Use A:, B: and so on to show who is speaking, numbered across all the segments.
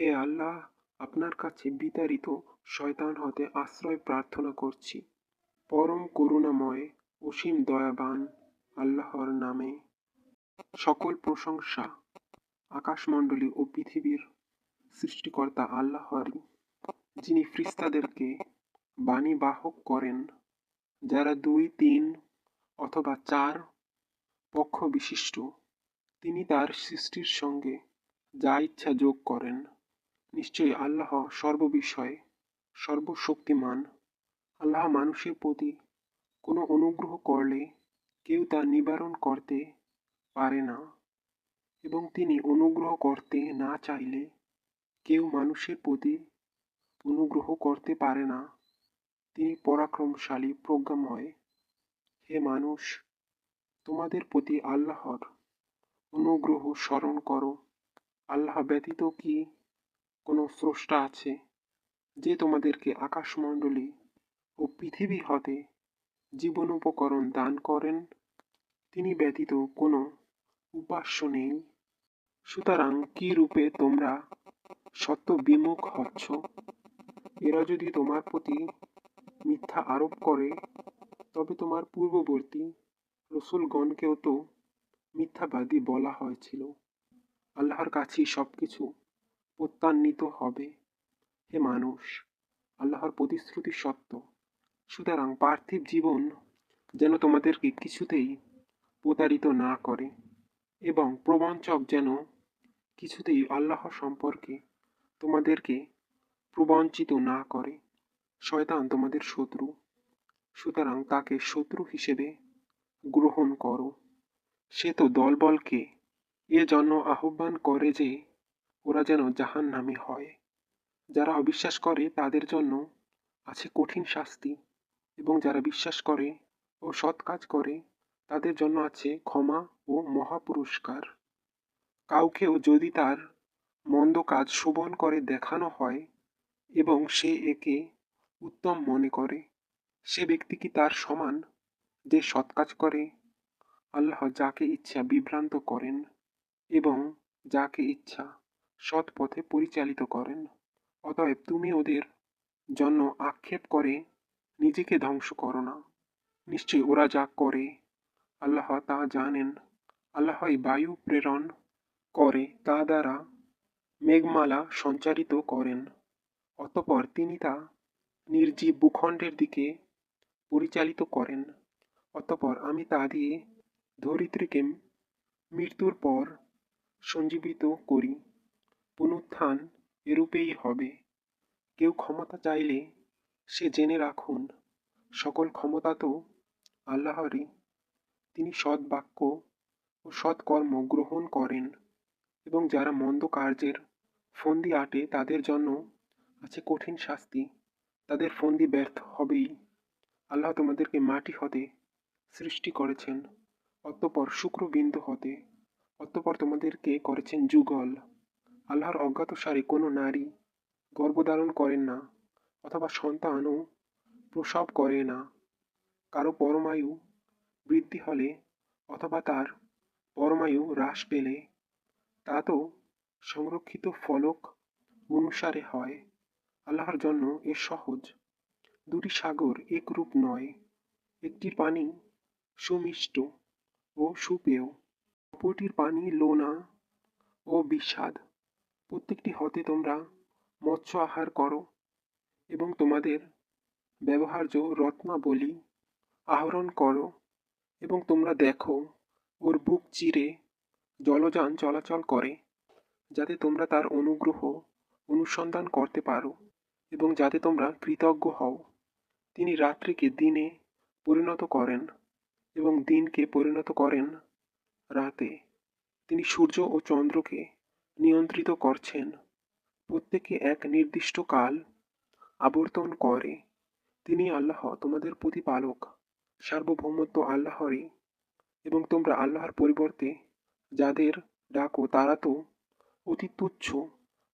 A: হে আল্লাহ, আপনার কাছে বিতাড়িত শয়তান হতে আশ্রয় প্রার্থনা করছি। পরম করুণাময়, অসীম দয়াবান আল্লাহর নামে। সকল প্রশংসা আকাশমণ্ডলী ও পৃথিবীর সৃষ্টিকর্তা আল্লাহরই, যিনি ফ্রিস্তাদেরকে বাণী বাহক করেন, যারা দুই, তিন অথবা চার পক্ষ বিশিষ্ট, তিনি তার সৃষ্টির সঙ্গে যা ইচ্ছা যোগ করেন। নিশ্চয়ই আল্লাহ সর্ববিষয়ে সর্বশক্তিমান। আল্লাহ মানুষের প্রতি কোনো অনুগ্রহ করলে কেউ তা নিবারণ করতে পারে না এবং তিনি অনুগ্রহ করতে না চাইলে কেউ মানুষের প্রতি অনুগ্রহ করতে পারে না। তিনি পরাক্রমশালী, প্রজ্ঞাময়। হে মানুষ, তোমাদের প্রতি আল্লাহর অনুগ্রহ স্মরণ করো। আল্লাহ ব্যতীত কি কোনো স্রষ্টা আছে যে তোমাদেরকে আকাশমণ্ডলী ও পৃথিবী হতে জীবন উপকরণ দান করেন? তিনি ব্যতীত কোনো উপাস্য নেই। সুতরাং কি রূপে তোমরা সত্য বিমুখ হচ্ছ? এরা যদি তোমার প্রতি মিথ্যা আরোপ করে, তবে তোমার পূর্ববর্তী রসুলগণকেও তো মিথ্যাবাদী বলা হয়েছিল। আল্লাহর কাছেই সব কিছু প্রত্যান্বিত হবে। হে মানুষ, আল্লাহর প্রতিশ্রুতি সত্য। সুতরাং পার্থিব জীবন যেন তোমাদেরকে কিছুতেই প্রতারিত না করে এবং প্রবঞ্চক যেন কিছুতেই আল্লাহ সম্পর্কে তোমাদেরকে প্রবঞ্চিত না করে। শয়তান তোমাদের শত্রু। সুতরাং তাকে শত্রু হিসেবে গ্রহণ করো। সে তো দলবলকে এ জন্য আহ্বান করে যে ওরা যেন জাহান নামে হয়। যারা অবিশ্বাস করে তাদের জন্য আছে কঠিন শাস্তি এবং যারা বিশ্বাস করে ও সৎ কাজ করে তাদের জন্য আছে ক্ষমা ও মহাপুরস্কার। কাউকেও যদি তার মন্দ কাজ শোভন করে দেখানো হয় এবং সে একে উত্তম মনে করে, সে ব্যক্তি কি তার সমান যে সৎ কাজ করে? আল্লাহ যাকে ইচ্ছা বিভ্রান্ত করেন এবং যাকে ইচ্ছা সৎ পথে পরিচালিত করেন। অতএব তুমি ওদের জন্য আক্ষেপ করে, নিজেকে ধ্বংস করো না। নিশ্চয়ই ওরা যা করে, আল্লাহ তা জানেন। আল্লাহই বায়ু প্রেরণ করে, তা দ্বারা মেঘমালা সঞ্চারিত করেন। অতপর তিনি তা নির্জীব ভূখণ্ডের দিকে পরিচালিত করেন। অতপর আমি তা দিয়ে ধরিত্রীকে মৃত্যুর পর সঞ্জীবিত করি। পুনরুত্থান এরূপেই হবে। কেউ ক্ষমতা চাইলে সে জেনে রাখুন, সকল ক্ষমতা তো আল্লাহরই। তিনি সৎ বাক্য ও সৎকর্ম গ্রহণ করেন এবং যারা মন্দ কার্যের ফন্দি আটে তাদের জন্য আছে কঠিন শাস্তি। তাদের ফন্দি ব্যর্থ হবেই। আল্লাহ তোমাদেরকে মাটি হতে সৃষ্টি করেছেন, অতঃপর শুক্রবিন্দু হতে, অতঃপর তোমাদেরকে করেছেন যুগল। আল্লাহর অজ্ঞাতসারে কোনো নারী গর্ভধারণ করেন না অথবা সন্তানও প্রসব করে না। কারও পরমায়ু বৃদ্ধি হলে অথবা তার পরমায়ু হ্রাস পেলে তা তো সংরক্ষিত ফলক অনুসারে হয়। আল্লাহর জন্য এ সহজ। দুটি সাগর একরূপ নয় একটির পানি সুমিষ্ট ও সুপেয়। অপরটির পানি লোনা ও বিষাদ। প্রত্যেকটি হতে তোমরা মৎস্য আহার করো এবং তোমাদের ব্যবহার্য রত্নাবলী আহরণ করো এবং তোমরা দেখো, ওর বুক চিরে জলযান চলাচল করে, যাতে তোমরা তার অনুগ্রহ অনুসন্ধান করতে পারো এবং যাতে তোমরা কৃতজ্ঞ হও। তিনি রাত্রিকে দিনে পরিণত করেন এবং দিনকে পরিণত করেন রাতে। তিনি সূর্য ও চন্দ্রকে নিয়ন্ত্রিত করছেন। প্রত্যেকে এক নির্দিষ্ট কাল আবর্তন করে। তিনি আল্লাহ তোমাদের প্রতিপালক, সার্বভৌমত্ব আল্লাহরই এবং তোমরা আল্লাহর পরিবর্তে যাদের ডাকো তারা তো অতি তুচ্ছ,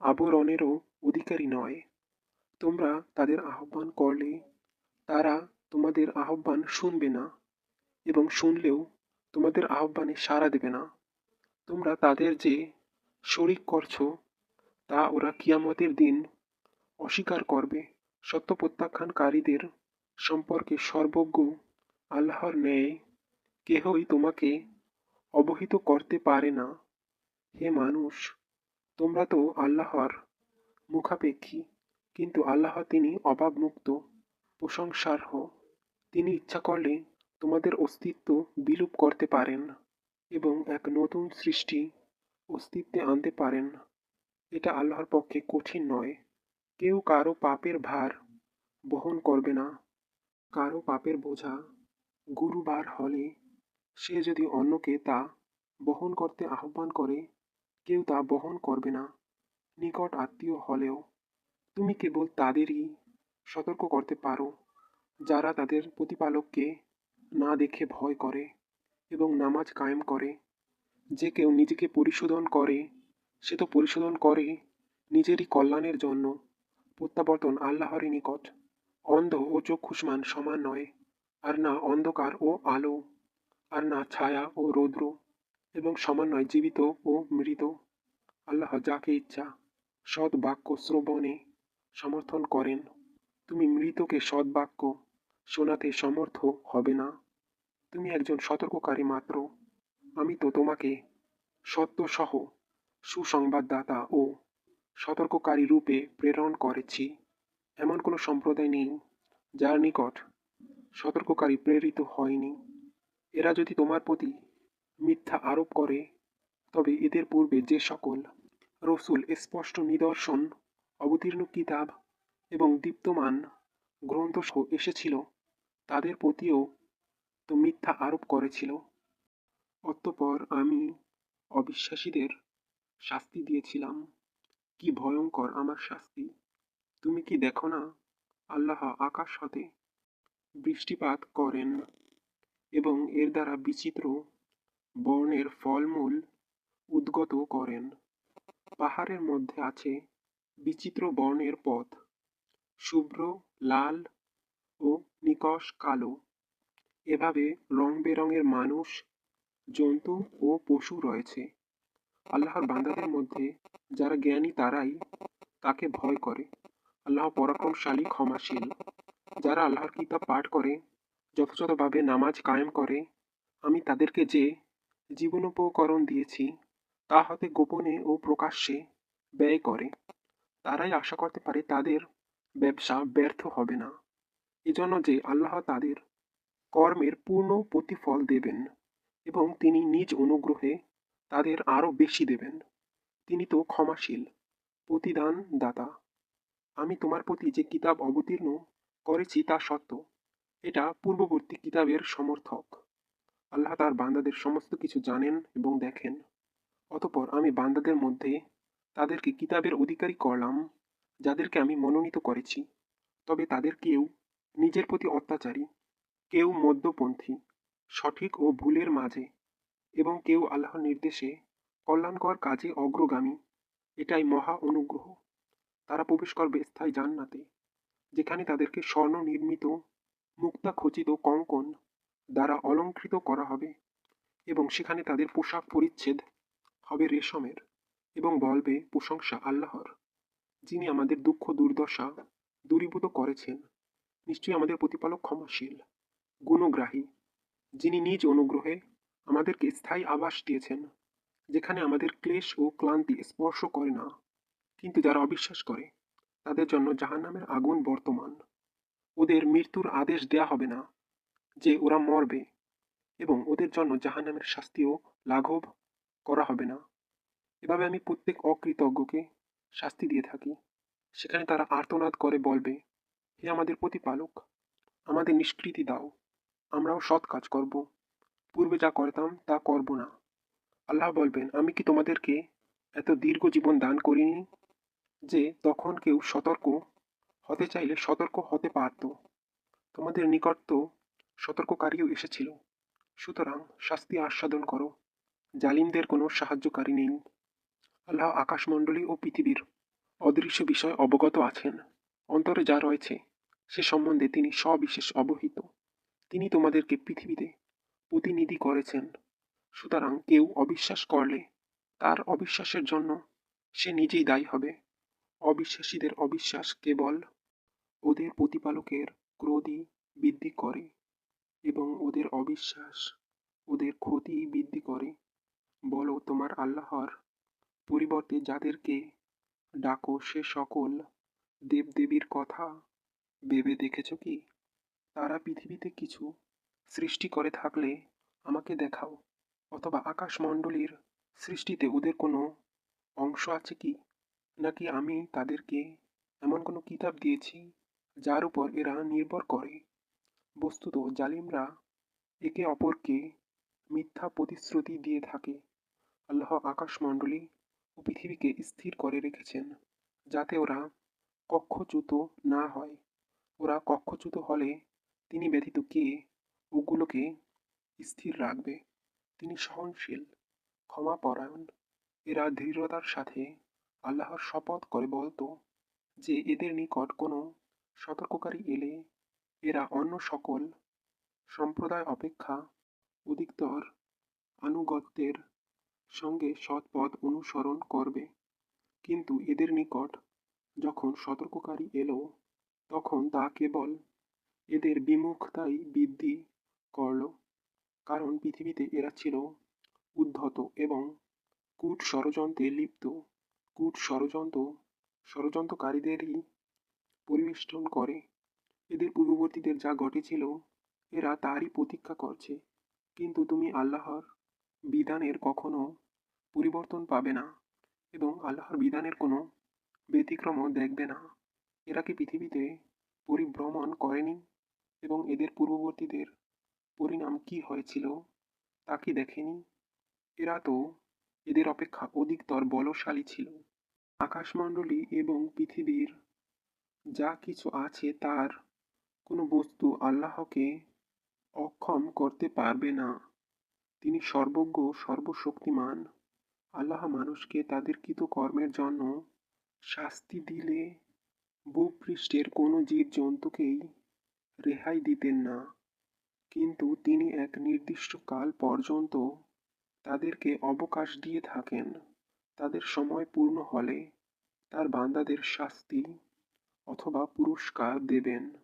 A: আবরণেরও অধিকারী নয়। তোমরা তাদের আহ্বান করলে তারা তোমাদের আহ্বান শুনবে না এবং শুনলেও তোমাদের আহ্বানে সাড়া দেবে না। তোমরা তাদের যে শরিক করছ, তা ওরা কিয়ামতের দিন অস্বীকার করবে। সত্য প্রত্যাখ্যানকারীদের সম্পর্কে সর্বজ্ঞ আল্লাহর ন্যায় কেহই তোমাকে অবহিত করতে পারে না। হে মানুষ, তোমরা তো আল্লাহর মুখাপেক্ষী, কিন্তু আল্লাহ তিনি অভাবমুক্ত প্রশংসার্হ তিনি ইচ্ছা করলে তোমাদের অস্তিত্ব বিলুপ করতে পারেন এবং এক নতুন সৃষ্টি অস্তিত্বে আনতে পারেন এটা আল্লাহর পক্ষে কঠিন নয়। কেউ কারও পাপের ভার বহন করবে না। কারও পাপের বোঝা গুরুবার হলে সে যদি অন্যকে তা বহন করতে আহ্বান করে, কেউ তা বহন করবে না। নিকট আত্মীয় হলেও তুমি কেবল তাদেরই সতর্ক করতে পারো, যারা তাদের প্রতিপালককে না দেখে ভয় করে এবং নামাজ কায়েম করে। যে কেউ নিজেকে পরিশোধন করে, সে তো পরিশোধন করে নিজেরই কল্যাণের জন্য। প্রত্যাবর্তন আল্লাহরই নিকট। অন্ধ ও চক্ষুষ্মান সমান নয়, আর না অন্ধকার ও আলো, আর না ছায়া ও রৌদ্র, এবং সমান নয় জীবিত ও মৃত। আল্লাহ যাকে ইচ্ছা সৎ বাক্য শ্রবণে সমর্থন করেন। তুমি মৃতকে সৎ বাক্য শোনাতে সমর্থ হবে না। তুমি একজন সতর্ককারী মাত্র। আমি তো তোমাকে সত্য সহ সুসংবাদদাতা ও সতর্ককারী রূপে প্রেরণ করেছি। এমন কোনো সম্প্রদায় নেই যার নিকট সতর্ককারী প্রেরিত হয়নি। এরা যদি তোমার প্রতি মিথ্যা আরোপ করে, তবে এদের পূর্বে যে সকল রসুল, স্পষ্ট নিদর্শন, অবতীর্ণ কিতাব এবং দীপ্তমান গ্রন্থ এসেছিল, তাদের প্রতিও তো মিথ্যা আরোপ করেছিল। অতঃপর আমি অবিশ্বাসীদের শাস্তি দিয়েছিলাম। কি ভয়ঙ্কর আমার শাস্তি। তুমি কি দেখো না, আল্লাহ আকাশ হতে বৃষ্টিপাত করেন এবং এর দ্বারা বিচিত্র বর্ণের ফলমূল উদ্গত করেন। পাহাড়ের মধ্যে আছে বিচিত্র বর্ণের পথ, শুভ্র, লাল ও নিকষ কালো। এভাবে রং বেরঙের মানুষ জন্তু ও পশু রয়েছে। আল্লাহর বান্দাদের মধ্যে যারা জ্ঞানী তারাই তাকে ভয় করে। আল্লাহ পরাক্রমশালী, ক্ষমাশীল। যারা আল্লাহর কিতাব পাঠ করে, যথাযথভাবে নামাজ কায়েম করে, আমি তাদেরকে যে জীবনোপকরণ দিয়েছি, তা হতে গোপনে ও প্রকাশ্যে ব্যয় করে। তারাই আশা করতে পারে তাদের ব্যবসা ব্যর্থ হবে না। এজন্য যে আল্লাহ তাদের কর্মের পূর্ণ প্রতিফল দেবেন। এবং তিনি নিজ অনুগ্রহে তাদের আরও বেশি দেবেন। তিনি তো ক্ষমাশীল প্রতিদান দাতা আমি তোমার প্রতি যে কিতাব অবতীর্ণ করেছি তা সত্য। এটা পূর্ববর্তী কিতাবের সমর্থক। আল্লাহ তার বান্দাদের সমস্ত কিছু জানেন এবং দেখেন। অতপর আমি বান্দাদের মধ্যে তাদেরকে কিতাবের অধিকারী করলাম, যাদেরকে আমি মনোনীত করেছি। তবে তাদের কেউ নিজের প্রতি অত্যাচারী, কেউ মধ্যপন্থী সঠিক ও ভুলের মাঝে এবং কেউ আল্লাহর নির্দেশে কল্যাণকর কাজে অগ্রগামী। এটাই মহা অনুগ্রহ। তারা প্রবেশ করবে স্থায়ী জান্নাতে, যেখানে তাদেরকে স্বর্ণ নির্মিত, মুক্তা খচিত কঙ্কন দ্বারা অলঙ্কৃত করা হবে এবং সেখানে তাদের পোশাক পরিচ্ছেদ হবে রেশমের এবং বলবে, প্রশংসা আল্লাহর, যিনি আমাদের দুঃখ, দুর্দশা দূরীভূত করেছেন। নিশ্চয়ই আমাদের প্রতিপালক ক্ষমাশীল, গুণগ্রাহী যিনি নিজ অনুগ্রহে আমাদেরকে স্থায়ী আবাস দিয়েছেন, যেখানে আমাদের ক্লেশ ও ক্লান্তি স্পর্শ করে না, কিন্তু যারা অবিশ্বাস করে, তাদের জন্য জাহান্নামের আগুন বর্তমান। ওদের মৃত্যুর আদেশ দেয়া হবে না, যে ওরা মরবে, এবং ওদের জন্য জাহান্নামের শাস্তিও লাঘব করা হবে না। এভাবে আমি প্রত্যেক অকৃতজ্ঞকে শাস্তি দিয়ে থাকি। সেখানে তারা আর্তনাদ করে বলবে, হে আমাদের প্রতিপালক, আমাদের নিষ্কৃতি দাও। আমরাও সৎ কাজ করব। পূর্বে যা করতাম, তা করব না। আল্লাহ বলবেন, আমি কি তোমাদেরকে এত দীর্ঘ জীবন দান করিনি? যে তখন কেউ সতর্ক হতে চাইলে সতর্ক হতে পারত। তোমাদের নিকট তো সতর্ককারীও এসেছিল। সুতরাং শাস্তি আস্বাদন করো। জালিমদের কোনো সাহায্যকারী নেই। আল্লাহ আকাশমণ্ডলী ও পৃথিবীর অদৃশ্য বিষয় অবগত আছেন। অন্তরে যা রয়েছে, সে সম্বন্ধে তিনি সবিশেষ অবহিত। তিনি তোমাদেরকে পৃথিবীতে প্রতিনিধি করেছেন। সুতরাং কেউ অবিশ্বাস করলে তার অবিশ্বাসের জন্য সে নিজেই দায়ী হবে। অবিশ্বাসীদের অবিশ্বাস কেবল ওদের প্রতিপালকের ক্রোধই বৃদ্ধি করে এবং ওদের অবিশ্বাস ওদের ক্ষতি বৃদ্ধি করে। বলো, তোমার আল্লাহর পরিবর্তে যাদেরকে ডাকো, সে সকল দেবদেবীর কথা ভেবে দেখেছ কি? তারা পৃথিবীতে কিছু সৃষ্টি করে থাকলে আমাকে দেখাও, অথবা আকাশমণ্ডলীর সৃষ্টিতে ওদের কোনো অংশ আছে কি? নাকি আমি তাদেরকে এমন কোনো কিতাব দিয়েছি যার উপর এরা নির্ভর করে? বস্তুত জালিমরা একে অপরকে মিথ্যা প্রতিশ্রুতি দিয়ে থাকে। আল্লাহ আকাশমণ্ডলী ও পৃথিবীকে স্থির করে রেখেছেন, যাতে ওরা কক্ষচ্যুত না হয়। ওরা কক্ষচ্যুত হলে তিনি ব্যতীত কে? ওগুলোকে স্থির রাখবে। তিনি সহনশীল, ক্ষমাপরায়ণ। এরা দৃঢ়তার সাথে আল্লাহর শপথ করে বলতো যে এদের নিকট কোনো সতর্ককারী এলে এরা অন্য সকল সম্প্রদায় অপেক্ষা অধিকতর আনুগত্যের সঙ্গে সৎপথ অনুসরণ করবে। কিন্তু এদের নিকট যখন সতর্ককারী এলো, তখন তা কেবল এদের বিমুখতাই বৃদ্ধি করল, কারণ পৃথিবীতে এরা ছিল উদ্ধত এবং কূট ষড়যন্ত্রে লিপ্ত। কূট ষড়যন্ত্র ষড়যন্ত্রকারীদেরই পরিবেষ্টন করে। এদের পূর্ববর্তীদের যা ঘটেছিল, এরা তারই প্রতীক্ষা করছে। কিন্তু তুমি আল্লাহর বিধানের কখনো পরিবর্তন পাবে না এবং আল্লাহর বিধানের কোনো ব্যতিক্রমও দেখবে না। এরা কি পৃথিবীতে পরিভ্রমণ করেনি? এবং এদের পূর্ববর্তীদের পরিণাম কি হয়েছিল, তা কি দেখেনি? এরা তো এদের অপেক্ষা অধিকতর বলশালী ছিল। আকাশমণ্ডলী এবং পৃথিবীর যা কিছু আছে তার কোনো বস্তু আল্লাহকে অক্ষম করতে পারবে না। তিনি সর্বজ্ঞ, সর্বশক্তিমান। আল্লাহ মানুষকে তাদের কৃত কর্মের জন্য শাস্তি দিলে ভূপৃষ্ঠের কোনো জীব জন্তুকেই রেহাই দিতেন না। কিন্তু তিনি এক নির্দিষ্ট কাল পর্যন্ত তাদেরকে অবকাশ দিয়ে থাকেন। তাদের সময় পূর্ণ হলে তার বান্দাদের শাস্তি অথবা পুরস্কার দেবেন।